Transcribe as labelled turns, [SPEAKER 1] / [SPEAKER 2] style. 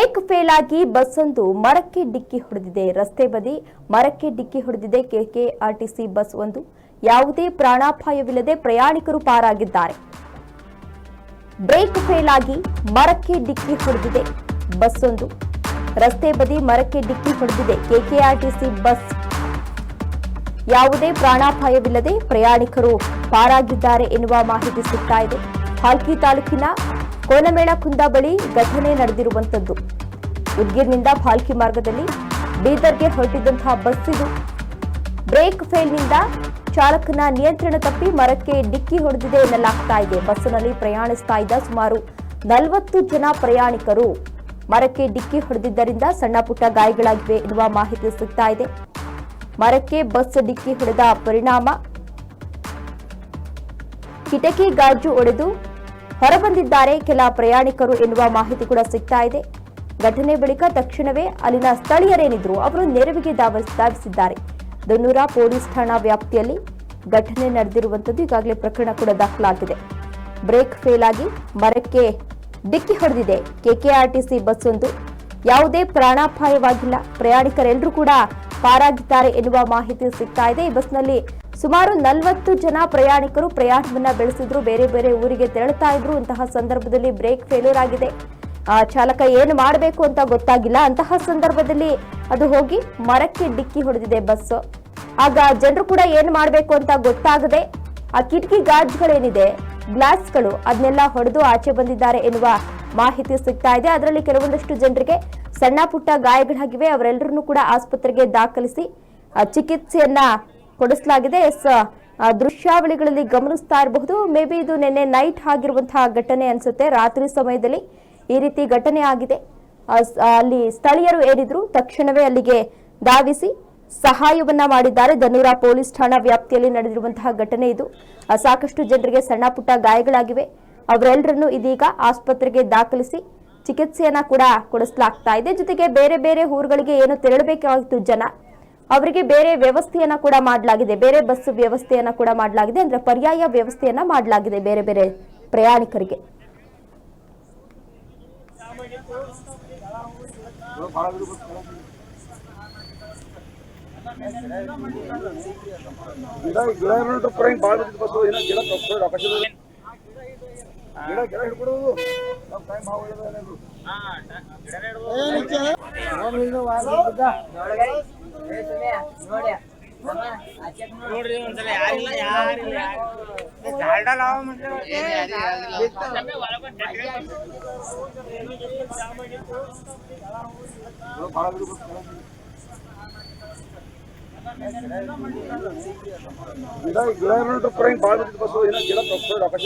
[SPEAKER 1] Break fail ಆಗಿ bus ಒಂದು ಮರಕ್ಕೆ ಡಿಕ್ಕಿ ಹೊಡೆದಿದೆ. ರಸ್ತೆ ಬದಿ ಮರಕ್ಕೆ ಡಿಕ್ಕಿ ಹೊಡೆದಿದೆ ಕೆಕೆಆರ್ಟಿಸಿ ಬಸ್ ಒಂದು. ಯಾವುದೇ ಪ್ರಾಣಾಪಾಯವಿಲ್ಲದೆ ಪ್ರಯಾಣಿಕರು ಪಾರಾಗಿದ್ದಾರೆ. ಬ್ರೇಕ್ ಫೇಲ್ ಆಗಿ ಮರಕ್ಕೆ ಡಿಕ್ಕಿ ಹೊಡೆದಿದೆ ಬಸ್ ಒಂದು ರಸ್ತೆ ಬದಿ ಮರಕ್ಕೆ ಡಿಕ್ಕಿ ಹೊಡೆದಿದೆ ಕೆಕೆಆರ್ಟಿಸಿ ಬಸ್. ಯಾವುದೇ ಪ್ರಾಣಾಪಾಯವಿಲ್ಲದೆ ಪ್ರಯಾಣಿಕರು ಪಾರಾಗಿದ್ದಾರೆ ಎನ್ನುವ ಮಾಹಿತಿ ಸಿಗ್ತಾ ಇದೆ. ಹಾಲ್ಕಿ ತಾಲೂಕಿನ ಕೋನಮೇಳ ಕುಂದ ಬಳಿ ಘಟನೆ ನಡೆದಿರುವಂತದ್ದು ಉದ್ಗಿರ್ನಿಂದ ಭಾಲ್ಕಿ ಮಾರ್ಗದಲ್ಲಿ ಬೀದರ್ಗೆ ಹೊರಟಿದ್ದಂತಹ ಬಸ್ ಇದು. ಬ್ರೇಕ್ ಫೇಲ್ನಿಂದ ಚಾಲಕನ ನಿಯಂತ್ರಣ ತಪ್ಪಿ ಮರಕ್ಕೆ ಡಿಕ್ಕಿ ಹೊಡೆದಿದೆ ಎನ್ನಲಾಗ್ತಾ ಇದೆ. ಬಸ್ಸಿನಲ್ಲಿ ಪ್ರಯಾಣಿಸ್ತಾ ಇದ್ದ ಸುಮಾರು ನಲವತ್ತು ಜನ ಪ್ರಯಾಣಿಕರು ಮರಕ್ಕೆ ಡಿಕ್ಕಿ ಹೊಡೆದಿದ್ದರಿಂದ ಸಣ್ಣ ಪುಟ್ಟ ಗಾಯಗಳಾಗಿವೆ ಎನ್ನುವ ಮಾಹಿತಿ ಸಿಗ್ತಾ ಇದೆ. ಮರಕ್ಕೆ ಬಸ್ ಡಿಕ್ಕಿ ಹೊಡೆದ ಪರಿಣಾಮ ಕಿಟಕಿ ಗಾಜು ಒಡೆದು ಹೊರಬಂದಿದ್ದಾರೆ. ಕೆಲ ಪ್ರಯಾಣಿಕರು ಎನ್ನುವ ಮಾಹಿತಿ ಕೂಡ ಸಿಗ್ತಾ ಇದೆ. ಘಟನೆ ಬಳಿಕ ತಕ್ಷಣವೇ ಅಲ್ಲಿನ ಸ್ಥಳೀಯರೇನಿದ್ರು ಅವರು ನೆರವಿಗೆ ಧಾವ- ಧಾವಿಸಿದ್ದಾರೆ ದೊನ್ನೂರ ಪೊಲೀಸ್ ಠಾಣಾ ವ್ಯಾಪ್ತಿಯಲ್ಲಿ ಘಟನೆ ನಡೆದಿರುವಂತದ್ದು ಈಗಾಗಲೇ ಪ್ರಕರಣ ಕೂಡ ದಾಖಲಾಗಿದೆ. ಬ್ರೇಕ್ ಫೇಲ್ ಆಗಿ ಮರಕ್ಕೆ ಡಿಕ್ಕಿ ಹೊಡೆದಿದೆ. ಕೆಕೆಆರ್ಟಿಸಿ ಬಸ್ ಒಂದು. ಯಾವುದೇ ಪ್ರಾಣಾಪಾಯವಾಗಿಲ್ಲ. ಪ್ರಯಾಣಿಕರೆಲ್ಲರೂ ಕೂಡ ಪಾರಾಗಿದ್ದಾರೆ ಎನ್ನುವ ಮಾಹಿತಿ ಸಿಗ್ತಾ ಇದೆ. ಈ ಬಸ್ನಲ್ಲಿ ಸುಮಾರು ನಲವತ್ತು ಜನ ಪ್ರಯಾಣಿಕರು ಪ್ರಯಾಣವನ್ನ ಬೆಳೆಸಿದ್ರು ಬೇರೆ ಬೇರೆ ಊರಿಗೆ ತೆರಳುತ್ತಾ ಇದ್ರು. ಇಂತಹ ಸಂದರ್ಭದಲ್ಲಿ ಬ್ರೇಕ್ ಫೇಲ್ಯೂರ್ ಆಗಿದೆ. ಆ, ಚಾಲಕ ಏನು ಮಾಡಬೇಕು ಅಂತ ಗೊತ್ತಾಗಿಲ್ಲ. ಅಂತಹ ಸಂದರ್ಭದಲ್ಲಿ ಅದು ಹೋಗಿ ಮರಕ್ಕೆ ಡಿಕ್ಕಿ ಹೊಡೆದಿದೆ ಬಸ್ ಆಗ ಜನರು ಕೂಡ ಏನು ಮಾಡಬೇಕು ಅಂತ ಗೊತ್ತಾಗದೆ ಆ ಕಿಟಕಿ ಗಾಜ್ಗಳೇನಿದೆ ಗ್ಲಾಸ್ಗಳು ಅದನ್ನೆಲ್ಲ ಹೊಡೆದು ಆಚೆ ಬಂದಿದ್ದಾರೆ ಎನ್ನುವ ಮಾಹಿತಿ ಸಿಗ್ತಾ ಇದೆ. ಅದರಲ್ಲಿ ಕೆಲವೊಂದಷ್ಟು ಜನರಿಗೆ ಸಣ್ಣ ಪುಟ್ಟ ಗಾಯಗಳಾಗಿವೆ. ಅವರೆಲ್ಲರನ್ನೂ ಕೂಡ ಆಸ್ಪತ್ರೆಗೆ ದಾಖಲಿಸಿ ಚಿಕಿತ್ಸೆಯನ್ನ ಕೊಡಿಸಲಾಗಿದೆ. ಎಸ್ ದೃಶ್ಯಾವಳಿಗಳಲ್ಲಿ ಗಮನಿಸ್ತಾ ಇರಬಹುದು. ಮೇ ಬಿ ಇದು ನಿನ್ನೆ ನೈಟ್ ಆಗಿರುವಂತಹ ಘಟನೆ ಅನ್ಸುತ್ತೆ. ರಾತ್ರಿ ಸಮಯದಲ್ಲಿ ಈ ರೀತಿ ಘಟನೆ ಆಗಿದೆ. ಅಲ್ಲಿ ಸ್ಥಳೀಯರು ಏನಿದ್ರು ತಕ್ಷಣವೇ ಅಲ್ಲಿಗೆ ಧಾವಿಸಿ ಸಹಾಯವನ್ನ ಮಾಡಿದ್ದಾರೆ. ಧನೂರ ಪೊಲೀಸ್ ಠಾಣಾ ವ್ಯಾಪ್ತಿಯಲ್ಲಿ ನಡೆದಿರುವಂತಹ ಘಟನೆ ಇದು. ಸಾಕಷ್ಟು ಜನರಿಗೆ ಸಣ್ಣ ಪುಟ್ಟ ಗಾಯಗಳಾಗಿವೆ. ಅವರೆಲ್ಲರನ್ನು ಇದೀಗ ಆಸ್ಪತ್ರೆಗೆ ದಾಖಲಿಸಿ ಚಿಕಿತ್ಸೆಯನ್ನ ಕೂಡ ಕೊಡಿಸಲಾಗ್ತಾ ಇದೆ. ಜೊತೆಗೆ ಬೇರೆ ಬೇರೆ ಊರುಗಳಿಗೆ ಏನು ತೆರಳಬೇಕಾಗಿತ್ತು ಜನ. ಅವರಿಗೆ ಬೇರೆ ವ್ಯವಸ್ಥೆಯನ್ನ ಕೂಡ ಮಾಡಲಾಗಿದೆ. ಬೇರೆ ಬಸ್ ವ್ಯವಸ್ಥೆಯನ್ನ ಕೂಡ ಮಾಡಲಾಗಿದೆ. ಅಂದ್ರೆ ಪರ್ಯಾಯ ವ್ಯವಸ್ಥೆಯನ್ನ ಮಾಡಲಾಗಿದೆ ಬೇರೆ ಬೇರೆ ಪ್ರಯಾಣಿಕರಿಗೆ.
[SPEAKER 2] ನೋಡ್ರಿ ಪುರ ಹಿಂಗ್ ಭಾಳ ಬಿದ್ದಿದ್ ಬಸ್ಸು ಏನೋ ಗಿಡ ತಪ್ಪಿಸ್ಕೊಂಡು ಆಕಾಶ ಗಿಡ ಗಿಡ ಹಿಡ್ಕೊಡೋದು ನಮ್ಮ ಟೈಮ್ ಭಾಳ ಒಳ್ಳೇದು
[SPEAKER 3] ನೋಡ್ರಿ ಒಂದ್ಸಲ ಯಾರಿಲ್ಲ ಯಾರಿಲ್ಲ ಜಾಲ್ಡಲ್ ಅವ
[SPEAKER 2] ಭಾಳ ಬಿದ್ದು ಗಿಡ ಗಿಡ ನೋಡ್ರಿ ಪುರ ಹಿಂಗ್ ಭಾಳ ಬಿದ್ದಿದ್ ಬಸ್ಸು ಏನೋ ಗಿಡ ತಪ್ಪಿಸ್ಕೊಂಡು ಆಕಾಶ